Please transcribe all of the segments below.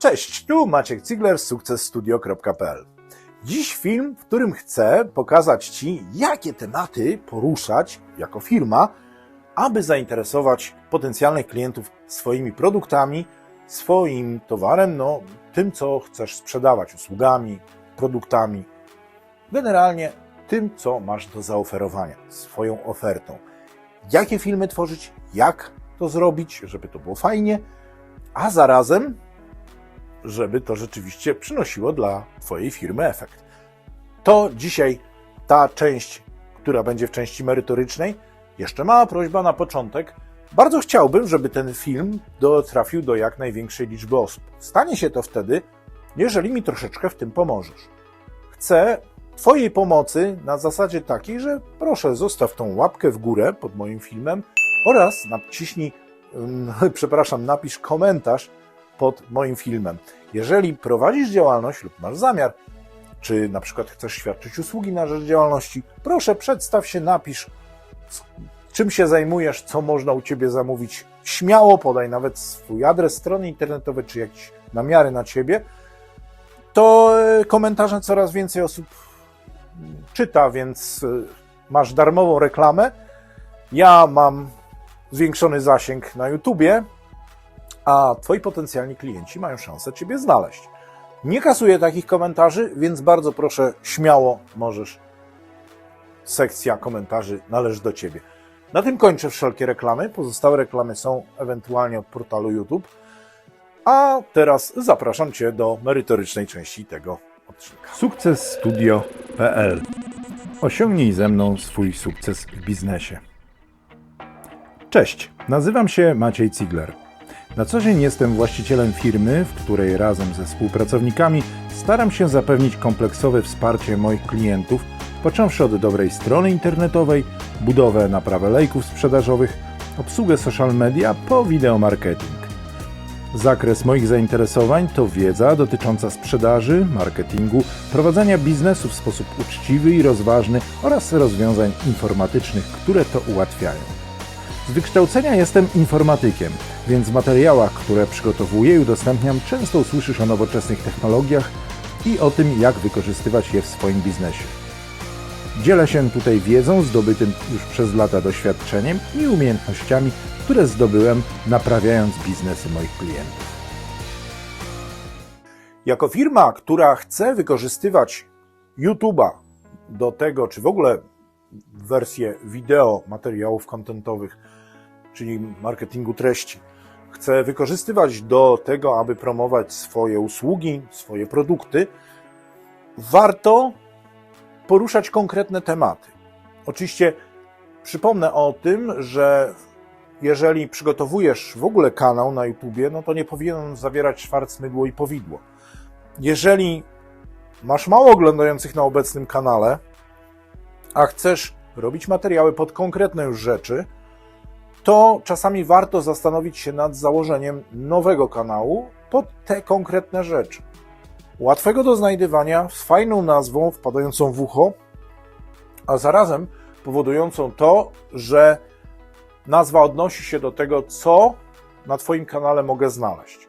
Cześć, tu Maciek Cigler z sukcesstudio.pl. Dziś film, w którym chcę pokazać Ci, jakie tematy poruszać jako firma, aby zainteresować potencjalnych klientów swoimi produktami, swoim towarem, no tym, co chcesz sprzedawać, usługami, produktami, generalnie tym, co masz do zaoferowania, swoją ofertą. Jakie filmy tworzyć, jak to zrobić, żeby to było fajnie, a zarazem żeby to rzeczywiście przynosiło dla Twojej firmy efekt. To dzisiaj ta część, która będzie w części merytorycznej. Jeszcze mała prośba na początek. Bardzo chciałbym, żeby ten film dotrafił do jak największej liczby osób. Stanie się to wtedy, jeżeli mi troszeczkę w tym pomożesz. Chcę Twojej pomocy na zasadzie takiej, że proszę zostaw tą łapkę w górę pod moim filmem oraz naciśnij, przepraszam, napisz komentarz pod moim filmem. Jeżeli prowadzisz działalność lub masz zamiar, czy na przykład chcesz świadczyć usługi na rzecz działalności, proszę przedstaw się, napisz, czym się zajmujesz, co można u Ciebie zamówić. Śmiało podaj nawet swój adres strony internetowej, czy jakieś namiary na Ciebie. To e, komentarze coraz więcej osób czyta, więc e, masz darmową reklamę. Ja mam zwiększony zasięg na YouTubie, a Twoi potencjalni klienci mają szansę Ciebie znaleźć. Nie kasuję takich komentarzy, więc bardzo proszę, śmiało możesz. Sekcja komentarzy należy do Ciebie. Na tym kończę wszelkie reklamy. Pozostałe reklamy są ewentualnie od portalu YouTube. A teraz zapraszam Cię do merytorycznej części tego odcinka. Sukcesstudio.pl Osiągnij ze mną swój sukces w biznesie. Cześć, nazywam się Maciej Cigler. Na co dzień jestem właścicielem firmy, w której razem ze współpracownikami staram się zapewnić kompleksowe wsparcie moich klientów, począwszy od dobrej strony internetowej, budowę naprawę lejków sprzedażowych, obsługę social media po wideomarketing. Zakres moich zainteresowań to wiedza dotycząca sprzedaży, marketingu, prowadzenia biznesu w sposób uczciwy i rozważny oraz rozwiązań informatycznych, które to ułatwiają. Z wykształcenia jestem informatykiem, więc w materiałach, które przygotowuję i udostępniam, często usłyszysz o nowoczesnych technologiach i o tym, jak wykorzystywać je w swoim biznesie. Dzielę się tutaj wiedzą, zdobytym już przez lata doświadczeniem i umiejętnościami, które zdobyłem naprawiając biznesy moich klientów. Jako firma, która chce wykorzystywać YouTube'a do tego, czy w ogóle wersję wideo materiałów kontentowych, czyli marketingu treści, chce wykorzystywać do tego, aby promować swoje usługi, swoje produkty, warto poruszać konkretne tematy. Oczywiście przypomnę o tym, że jeżeli przygotowujesz w ogóle kanał na YouTubie, no to nie powinien zawierać szwarc, mydło i powidło. Jeżeli masz mało oglądających na obecnym kanale, a chcesz robić materiały pod konkretne już rzeczy, to czasami warto zastanowić się nad założeniem nowego kanału pod te konkretne rzeczy. Łatwego do znajdywania, z fajną nazwą, wpadającą w ucho, a zarazem powodującą to, że nazwa odnosi się do tego, co na Twoim kanale mogę znaleźć.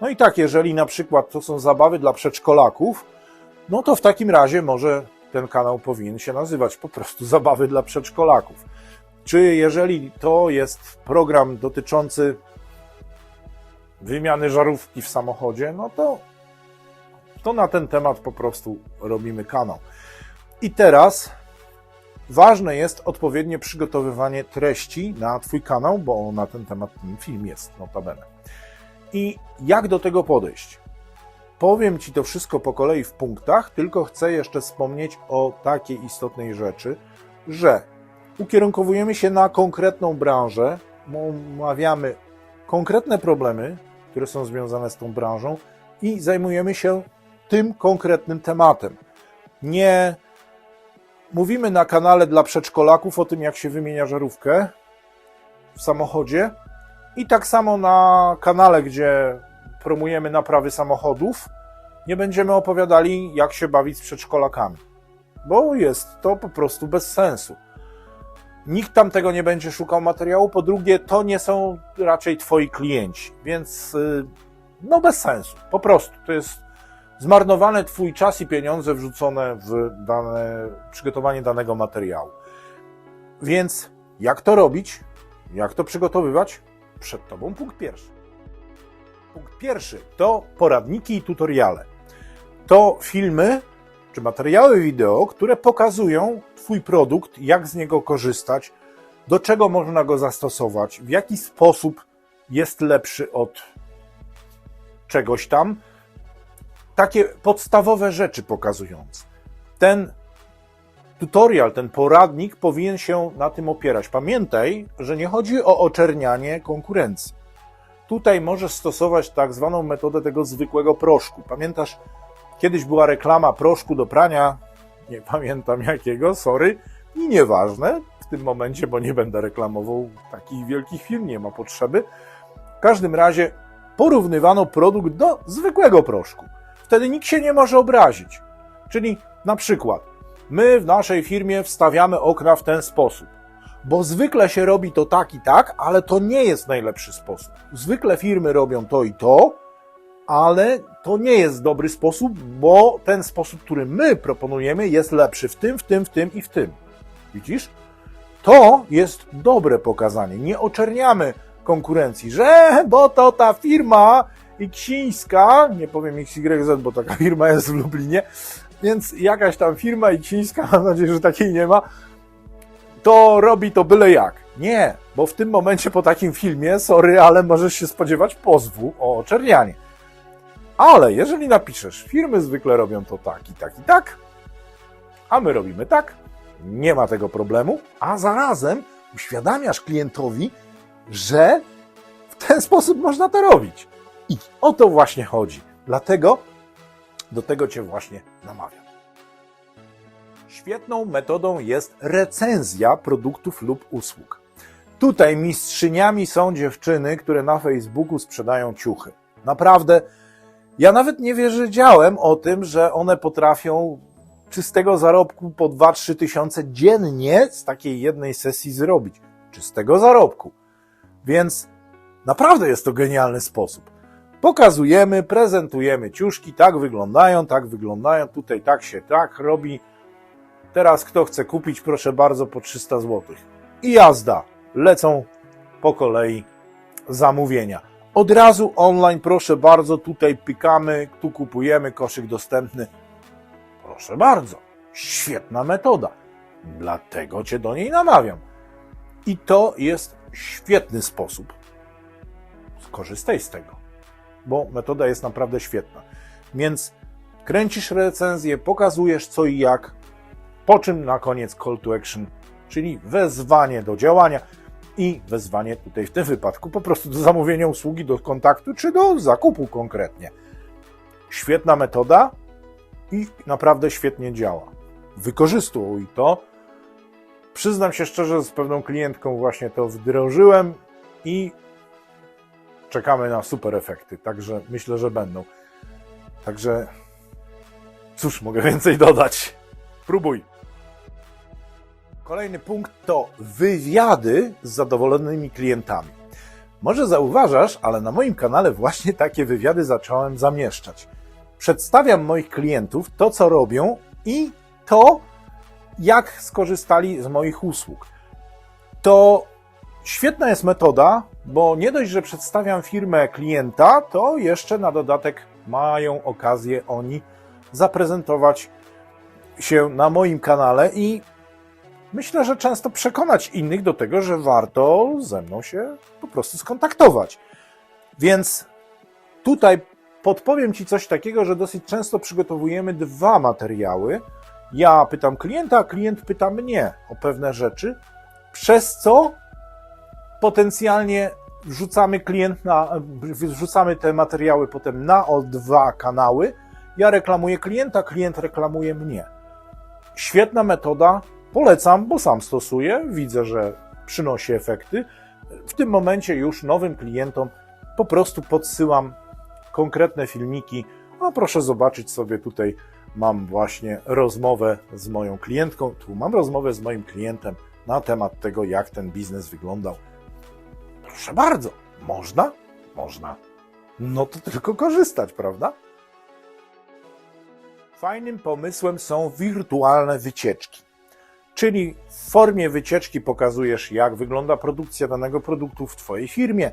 No i tak, jeżeli na przykład to są zabawy dla przedszkolaków, no to w takim razie może ten kanał powinien się nazywać po prostu Zabawy dla przedszkolaków. Czy jeżeli to jest program dotyczący wymiany żarówki w samochodzie, no to, to na ten temat po prostu robimy kanał. I teraz ważne jest odpowiednie przygotowywanie treści na Twój kanał, bo na ten temat ten film jest, notabene. I jak do tego podejść? Powiem Ci to wszystko po kolei w punktach, tylko chcę jeszcze wspomnieć o takiej istotnej rzeczy, że ukierunkowujemy się na konkretną branżę, omawiamy konkretne problemy, które są związane z tą branżą i zajmujemy się tym konkretnym tematem. Nie mówimy na kanale dla przedszkolaków o tym, jak się wymienia żarówkę w samochodzie i tak samo na kanale, gdzie promujemy naprawy samochodów, nie będziemy opowiadali, jak się bawić z przedszkolakami, bo jest to po prostu bez sensu. Nikt tam tego nie będzie szukał materiału. Po drugie, to nie są raczej Twoi klienci, więc y, No bez sensu, po prostu. To jest zmarnowany twój czas i pieniądze wrzucone w dane, przygotowanie danego materiału. Więc jak to robić? Jak to przygotowywać? Przed tobą punkt pierwszy. Punkt pierwszy to poradniki i tutoriale. To filmy czy materiały wideo, które pokazują Twój produkt, jak z niego korzystać, do czego można go zastosować, w jaki sposób jest lepszy od czegoś tam. Takie podstawowe rzeczy pokazujące. Ten tutorial, ten poradnik powinien się na tym opierać. Pamiętaj, że nie chodzi o oczernianie konkurencji. Tutaj możesz stosować tak zwaną metodę tego zwykłego proszku. Pamiętasz, kiedyś była reklama proszku do prania, nie pamiętam jakiego, sorry, i nieważne w tym momencie, bo nie będę reklamował takich wielkich firm, nie ma potrzeby. W każdym razie porównywano produkt do zwykłego proszku. Wtedy nikt się nie może obrazić. Czyli na przykład, my w naszej firmie wstawiamy okna w ten sposób, bo zwykle się robi to tak i tak, ale to nie jest najlepszy sposób. Zwykle firmy robią to i to, ale to nie jest dobry sposób, bo ten sposób, który my proponujemy, jest lepszy w tym, w tym, w tym i w tym. Widzisz? To jest dobre pokazanie. Nie oczerniamy konkurencji, że bo to ta firma Ksińska, nie powiem XYZ, bo taka firma jest w Lublinie, więc jakaś tam firma Ksińska, mam nadzieję, że takiej nie ma, to robi to byle jak. Nie, bo w tym momencie po takim filmie, sorry, ale możesz się spodziewać pozwu o oczernianie. Ale jeżeli napiszesz, firmy zwykle robią to tak i tak i tak, a my robimy tak, nie ma tego problemu, a zarazem uświadamiasz klientowi, że w ten sposób można to robić. I o to właśnie chodzi. Dlatego do tego Cię właśnie namawiam. Świetną metodą jest recenzja produktów lub usług. Tutaj mistrzyniami są dziewczyny, które na Facebooku sprzedają ciuchy. Naprawdę, ja nawet nie wiedziałem o tym, że one potrafią czystego zarobku po 2-3 tysiące dziennie z takiej jednej sesji zrobić. Czystego zarobku. Więc naprawdę jest to genialny sposób. Pokazujemy, prezentujemy ciuszki, tak wyglądają, tak wyglądają, tutaj tak się tak robi. Teraz kto chce kupić, proszę bardzo, po 300 zł. I jazda. Lecą po kolei zamówienia. Od razu online, proszę bardzo, tutaj pykamy, tu kupujemy, koszyk dostępny. Proszę bardzo, świetna metoda. Dlatego Cię do niej namawiam. I to jest świetny sposób. Skorzystaj z tego, bo metoda jest naprawdę świetna. Więc kręcisz recenzję, pokazujesz co i jak, po czym na koniec call to action, czyli wezwanie do działania i wezwanie tutaj w tym wypadku po prostu do zamówienia usługi, do kontaktu czy do zakupu konkretnie. Świetna metoda i naprawdę świetnie działa. Wykorzystuj to. Przyznam się szczerze, z pewną klientką właśnie to wdrożyłem i czekamy na super efekty, także myślę, że będą. Także cóż mogę więcej dodać? Próbuj. Kolejny punkt to wywiady z zadowolonymi klientami. Może zauważasz, ale na moim kanale właśnie takie wywiady zacząłem zamieszczać. Przedstawiam moich klientów, to co robią i to, jak skorzystali z moich usług. To świetna jest metoda, bo nie dość, że przedstawiam firmę klienta, to jeszcze na dodatek mają okazję oni zaprezentować się na moim kanale i myślę, że często przekonać innych do tego, że warto ze mną się po prostu skontaktować. Więc tutaj podpowiem Ci coś takiego, że dosyć często przygotowujemy dwa materiały. Ja pytam klienta, a klient pyta mnie o pewne rzeczy, przez co potencjalnie wrzucamy klient na, wrzucamy te materiały potem na o dwa kanały. Ja reklamuję klienta, klient reklamuje mnie. Świetna metoda, polecam, bo sam stosuję, widzę, że przynosi efekty. W tym momencie już nowym klientom po prostu podsyłam konkretne filmiki. A proszę zobaczyć sobie tutaj mam właśnie rozmowę z moją klientką, tu mam rozmowę z moim klientem na temat tego, jak ten biznes wyglądał. Proszę bardzo, można? Można. no to tylko korzystać, prawda? Fajnym pomysłem są wirtualne wycieczki. Czyli w formie wycieczki pokazujesz, jak wygląda produkcja danego produktu w Twojej firmie,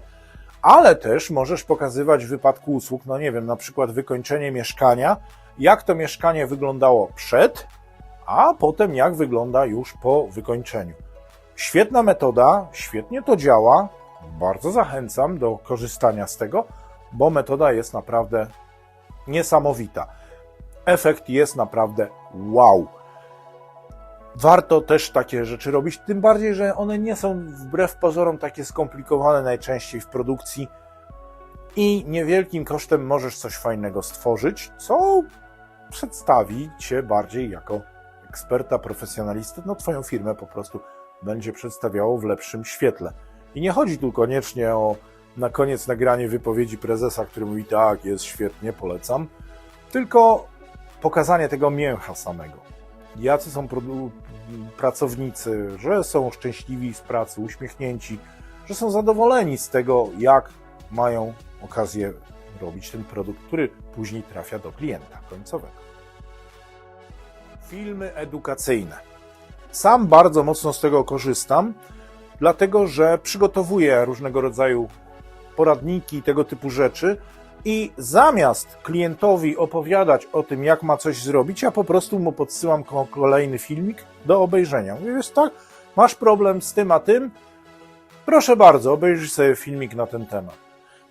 ale też możesz pokazywać w wypadku usług, no nie wiem, na przykład wykończenie mieszkania, jak to mieszkanie wyglądało przed, a potem jak wygląda już po wykończeniu. Świetna metoda, świetnie to działa. Bardzo zachęcam do korzystania z tego, bo metoda jest naprawdę niesamowita. Efekt jest naprawdę wow. Warto też takie rzeczy robić, tym bardziej, że one nie są wbrew pozorom takie skomplikowane najczęściej w produkcji i niewielkim kosztem możesz coś fajnego stworzyć, co przedstawi cię bardziej jako eksperta, profesjonalistę, no twoją firmę po prostu będzie przedstawiało w lepszym świetle. I nie chodzi tu koniecznie o na koniec nagranie wypowiedzi prezesa, który mówi tak, jest świetnie, polecam, tylko pokazanie tego mięcha samego. Jacy są pracownicy, że są szczęśliwi z pracy, uśmiechnięci, że są zadowoleni z tego, jak mają okazję robić ten produkt, który później trafia do klienta końcowego. Filmy edukacyjne. Sam bardzo mocno z tego korzystam, dlatego że przygotowuję różnego rodzaju poradniki i tego typu rzeczy. I zamiast klientowi opowiadać o tym, jak ma coś zrobić, ja po prostu mu podsyłam ko- kolejny filmik do obejrzenia. Mówię, jest tak, masz problem z tym a tym, proszę bardzo, obejrzyj sobie filmik na ten temat.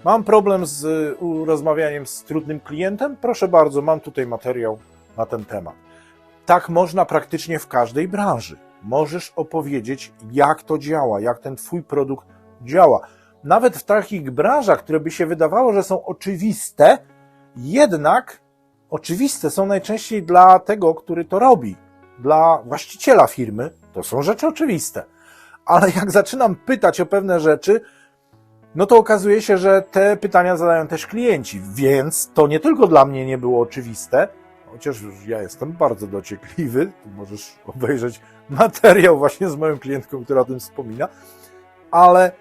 Mam problem z rozmawianiem z trudnym klientem, proszę bardzo, mam tutaj materiał na ten temat. Tak można praktycznie w każdej branży. Możesz opowiedzieć, jak to działa, jak ten twój produkt działa. Nawet w takich branżach, które by się wydawało, że są oczywiste, jednak oczywiste są najczęściej dla tego, który to robi. Dla właściciela firmy to są rzeczy oczywiste. Ale jak zaczynam pytać o pewne rzeczy, no to okazuje się, że te pytania zadają też klienci, więc to nie tylko dla mnie nie było oczywiste, chociaż ja jestem bardzo dociekliwy, możesz obejrzeć materiał właśnie z moją klientką, która o tym wspomina, ale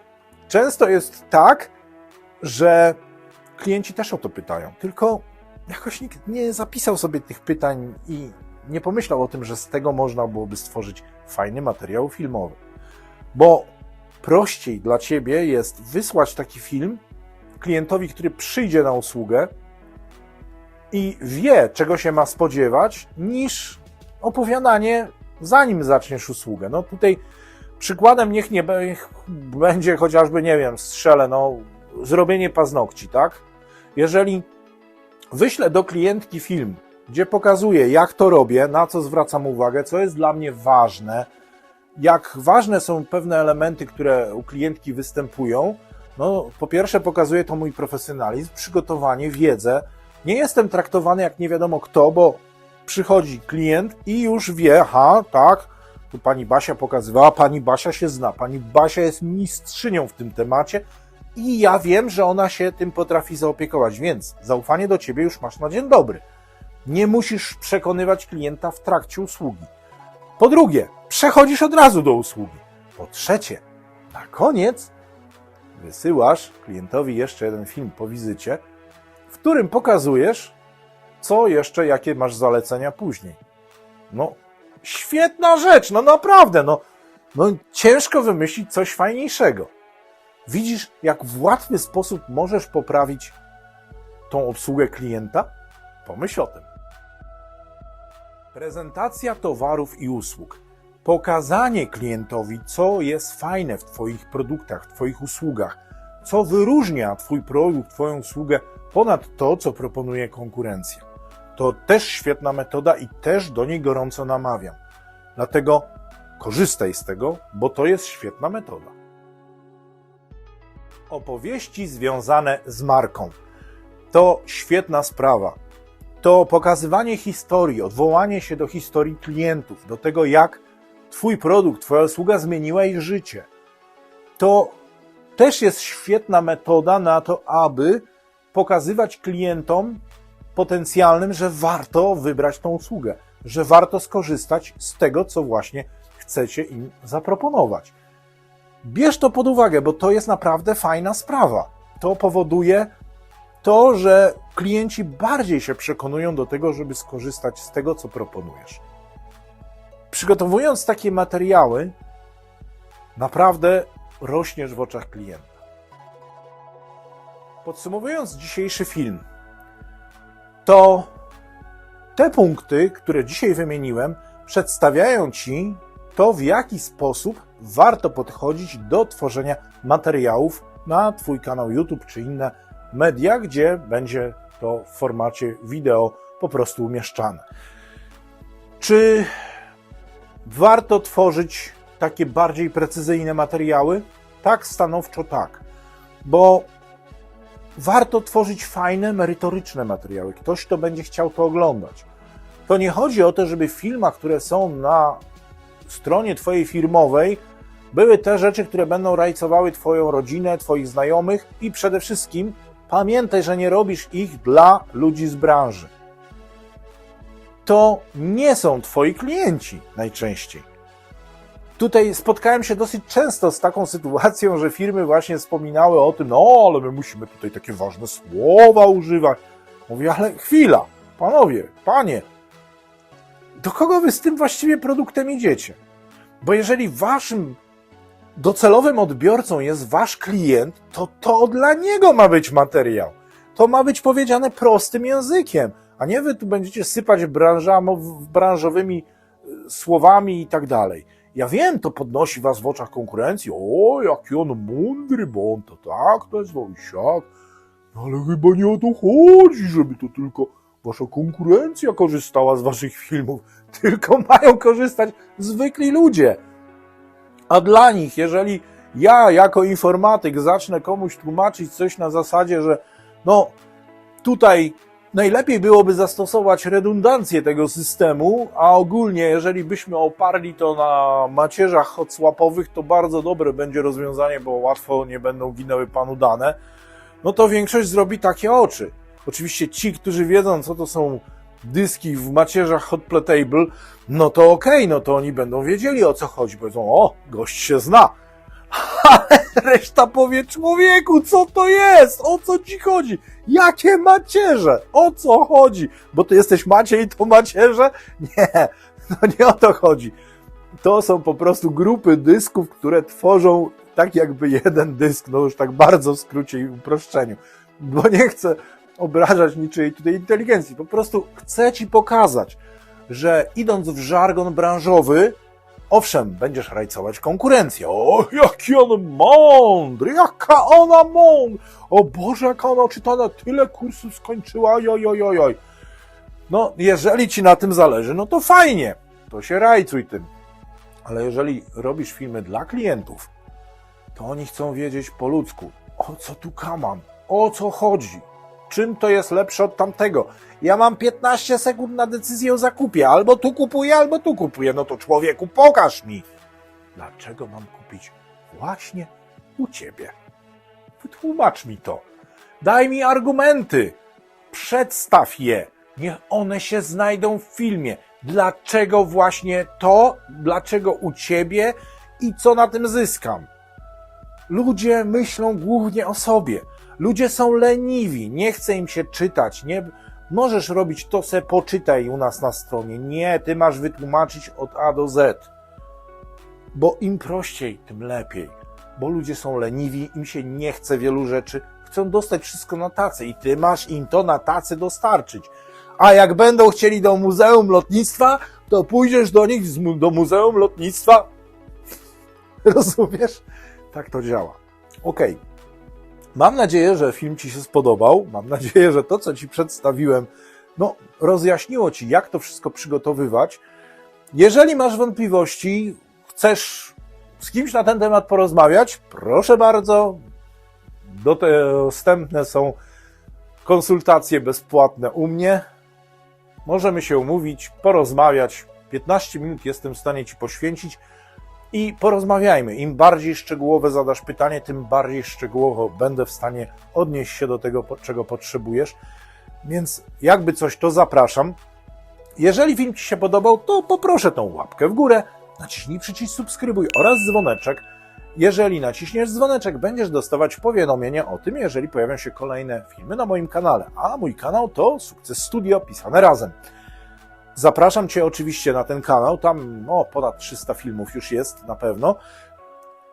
często jest tak, że klienci też o to pytają, tylko jakoś nikt nie zapisał sobie tych pytań i nie pomyślał o tym, że z tego można byłoby stworzyć fajny materiał filmowy. Bo prościej dla ciebie jest wysłać taki film klientowi, który przyjdzie na usługę i wie, czego się ma spodziewać, niż opowiadanie, zanim zaczniesz usługę. No tutaj przykładem niech nie niech będzie chociażby, nie wiem, strzelę, no, zrobienie paznokci, tak? Jeżeli wyślę do klientki film, gdzie pokazuję, jak to robię, na co zwracam uwagę, co jest dla mnie ważne, jak ważne są pewne elementy, które u klientki występują, no, po pierwsze pokazuje to mój profesjonalizm, przygotowanie, wiedzę. Nie jestem traktowany jak nie wiadomo kto, bo przychodzi klient i już wie, aha, tak, tu pani Basia pokazywała, pani Basia się zna, pani Basia jest mistrzynią w tym temacie i ja wiem, że ona się tym potrafi zaopiekować, więc zaufanie do ciebie już masz na dzień dobry. Nie musisz przekonywać klienta w trakcie usługi. Po drugie, przechodzisz od razu do usługi. Po trzecie, na koniec wysyłasz klientowi jeszcze jeden film po wizycie, w którym pokazujesz, co jeszcze, jakie masz zalecenia później. No, świetna rzecz, no naprawdę, no, no ciężko wymyślić coś fajniejszego. Widzisz, jak w łatwy sposób możesz poprawić tą obsługę klienta? Pomyśl o tym. Prezentacja towarów i usług. Pokazanie klientowi, co jest fajne w Twoich produktach, w Twoich usługach, co wyróżnia Twój produkt, Twoją usługę ponad to, co proponuje konkurencja. To też świetna metoda i też do niej gorąco namawiam. Dlatego korzystaj z tego, bo to jest świetna metoda. Opowieści związane z marką. To świetna sprawa. To pokazywanie historii, odwołanie się do historii klientów, do tego, jak Twój produkt, Twoja usługa zmieniła ich życie. To też jest świetna metoda na to, aby pokazywać klientom potencjalnym, że warto wybrać tą usługę, że warto skorzystać z tego, co właśnie chcecie im zaproponować. Bierz to pod uwagę, bo to jest naprawdę fajna sprawa. To powoduje to, że klienci bardziej się przekonują do tego, żeby skorzystać z tego, co proponujesz. Przygotowując takie materiały, naprawdę rośniesz w oczach klienta. Podsumowując dzisiejszy film, to te punkty, które dzisiaj wymieniłem, przedstawiają Ci to, w jaki sposób warto podchodzić do tworzenia materiałów na Twój kanał YouTube czy inne media, gdzie będzie to w formacie wideo po prostu umieszczane. Czy warto tworzyć takie bardziej precyzyjne materiały? Tak, stanowczo tak. Bo warto tworzyć fajne, merytoryczne materiały. Ktoś, kto będzie chciał to oglądać. To nie chodzi o to, żeby w filmach, które są na stronie Twojej firmowej, były te rzeczy, które będą rajcowały Twoją rodzinę, Twoich znajomych i przede wszystkim pamiętaj, że nie robisz ich dla ludzi z branży. To nie są Twoi klienci najczęściej. Tutaj spotkałem się dosyć często z taką sytuacją, że firmy właśnie wspominały o tym, no ale my musimy tutaj takie ważne słowa używać. Mówię, ale chwila, panowie, panie, do kogo wy z tym właściwie produktem idziecie? Bo jeżeli waszym docelowym odbiorcą jest wasz klient, to to dla niego ma być materiał. To ma być powiedziane prostym językiem, a nie wy tu będziecie sypać branżowymi y, słowami i tak dalej. Ja wiem, to podnosi was w oczach konkurencji. O, jaki on mądry, bo on to tak nazwał i siak. No ale chyba nie o to chodzi, żeby to tylko wasza konkurencja korzystała z waszych filmów. Tylko mają korzystać zwykli ludzie. A dla nich, jeżeli ja jako informatyk zacznę komuś tłumaczyć coś na zasadzie, że no tutaj najlepiej byłoby zastosować redundancję tego systemu, a ogólnie jeżeli byśmy oparli to na macierzach hotswapowych, to bardzo dobre będzie rozwiązanie, bo łatwo nie będą ginęły panu dane, no to większość zrobi takie oczy. Oczywiście ci, którzy wiedzą, co to są dyski w macierzach hotplatable, no to okej, no to oni będą wiedzieli o co chodzi. Powiedzą, o, gość się zna. Ale reszta powie, człowieku, co to jest? O co ci chodzi? Jakie macierze? O co chodzi? Bo ty jesteś Maciej, to macierze? Nie, no nie o to chodzi. To są po prostu grupy dysków, które tworzą tak jakby jeden dysk, no już tak bardzo w skrócie i uproszczeniu. Bo nie chcę obrażać niczyjej tutaj inteligencji. Po prostu chcę ci pokazać, że idąc w żargon branżowy, owszem, będziesz rajcować konkurencję. O, jaki on mądry, jaka ona mądra. O Boże, jaka ona czytana, tyle kursów skończyła, joj, joj, joj, joj. No, jeżeli ci na tym zależy, no to fajnie, to się rajcuj tym. Ale jeżeli robisz filmy dla klientów, to oni chcą wiedzieć po ludzku, o co tu kaman, o co chodzi, czym to jest lepsze od tamtego. Ja mam 15 sekund na decyzję o zakupie, albo tu kupuję, albo tu kupuję. No to człowieku, pokaż mi, dlaczego mam kupić właśnie u ciebie. Wytłumacz mi to. Daj mi argumenty. Przedstaw je. Niech one się znajdą w filmie. Dlaczego właśnie to? Dlaczego u ciebie? I co na tym zyskam? Ludzie myślą głównie o sobie. Ludzie są leniwi, nie chce im się czytać. Nie możesz robić to, se poczytaj u nas na stronie. Nie, ty masz wytłumaczyć od A do Z. Bo im prościej, tym lepiej. Bo ludzie są leniwi, im się nie chce wielu rzeczy, chcą dostać wszystko na tacę i ty masz im to na tacy dostarczyć. A jak będą chcieli do Muzeum Lotnictwa, to pójdziesz do nich z do Muzeum Lotnictwa. Rozumiesz? Tak to działa. Okej. Mam nadzieję, że film Ci się spodobał. Mam nadzieję, że to, co Ci przedstawiłem, no, rozjaśniło Ci, jak to wszystko przygotowywać. Jeżeli masz wątpliwości, chcesz z kimś na ten temat porozmawiać, proszę bardzo. Dostępne są konsultacje bezpłatne u mnie. Możemy się umówić, porozmawiać. 15 minut jestem w stanie Ci poświęcić i porozmawiajmy. Im bardziej szczegółowe zadasz pytanie, tym bardziej szczegółowo będę w stanie odnieść się do tego, czego potrzebujesz. Więc jakby coś, to zapraszam. Jeżeli film Ci się podobał, to poproszę tą łapkę w górę, naciśnij przycisk subskrybuj oraz dzwoneczek. Jeżeli naciśniesz dzwoneczek, będziesz dostawać powiadomienie o tym, jeżeli pojawią się kolejne filmy na moim kanale. A mój kanał to Sukces Studio pisane razem. Zapraszam Cię oczywiście na ten kanał, tam no, ponad 300 filmów już jest na pewno.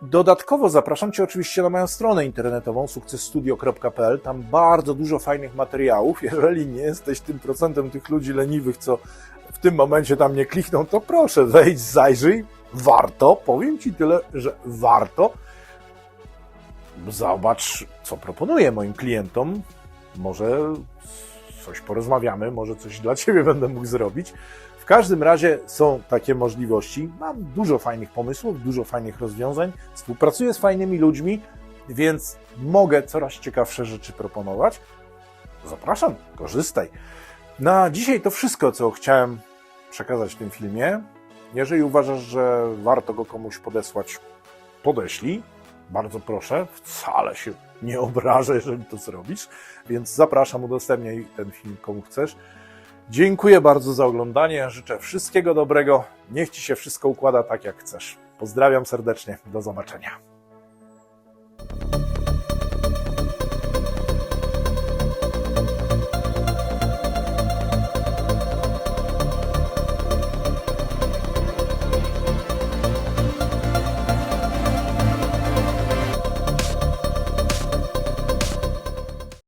Dodatkowo zapraszam Cię oczywiście na moją stronę internetową sukcesstudio.pl. Tam bardzo dużo fajnych materiałów. Jeżeli nie jesteś tym procentem tych ludzi leniwych, co w tym momencie tam nie klikną, to proszę wejdź, zajrzyj. Warto, powiem Ci tyle, że warto. Zobacz, co proponuję moim klientom. Może coś porozmawiamy, może coś dla Ciebie będę mógł zrobić. W każdym razie są takie możliwości. Mam dużo fajnych pomysłów, dużo fajnych rozwiązań. Współpracuję z fajnymi ludźmi, więc mogę coraz ciekawsze rzeczy proponować. Zapraszam, korzystaj. Na dzisiaj to wszystko, co chciałem przekazać w tym filmie. Jeżeli uważasz, że warto go komuś podesłać, podeślij. Bardzo proszę, wcale się nie obrażę, jeżeli to zrobisz. Więc zapraszam, udostępniaj ten film komu chcesz. Dziękuję bardzo za oglądanie. Życzę wszystkiego dobrego. Niech Ci się wszystko układa tak, jak chcesz. Pozdrawiam serdecznie. Do zobaczenia.